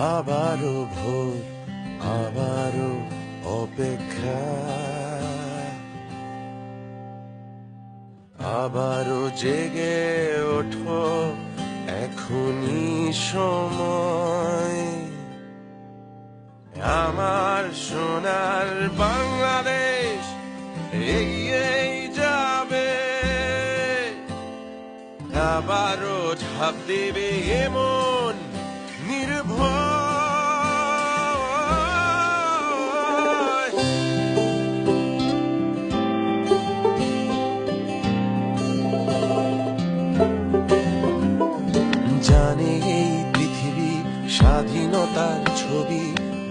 আবারও ভোর, আবারও অপেক্ষা। আবারও জেগে ওঠো, এখনই সময়। আমার সোনার বাংলাদেশ, এই যাবে। আবারও ঝাঁপ দেবে এমন স্বাধীনতার ছবি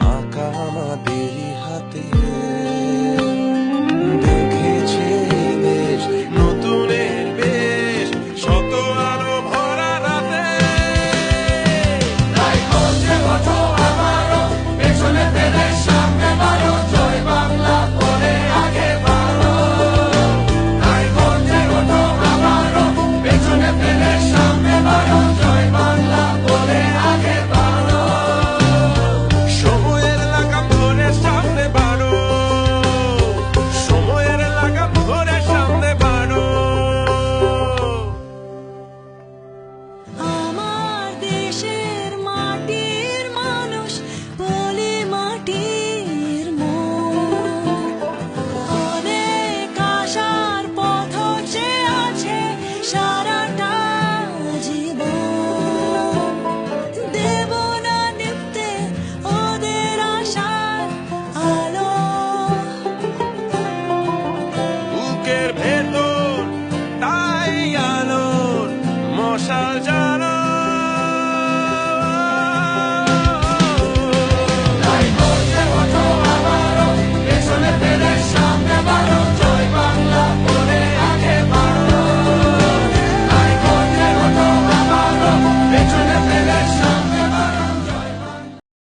আঁকা আমাদের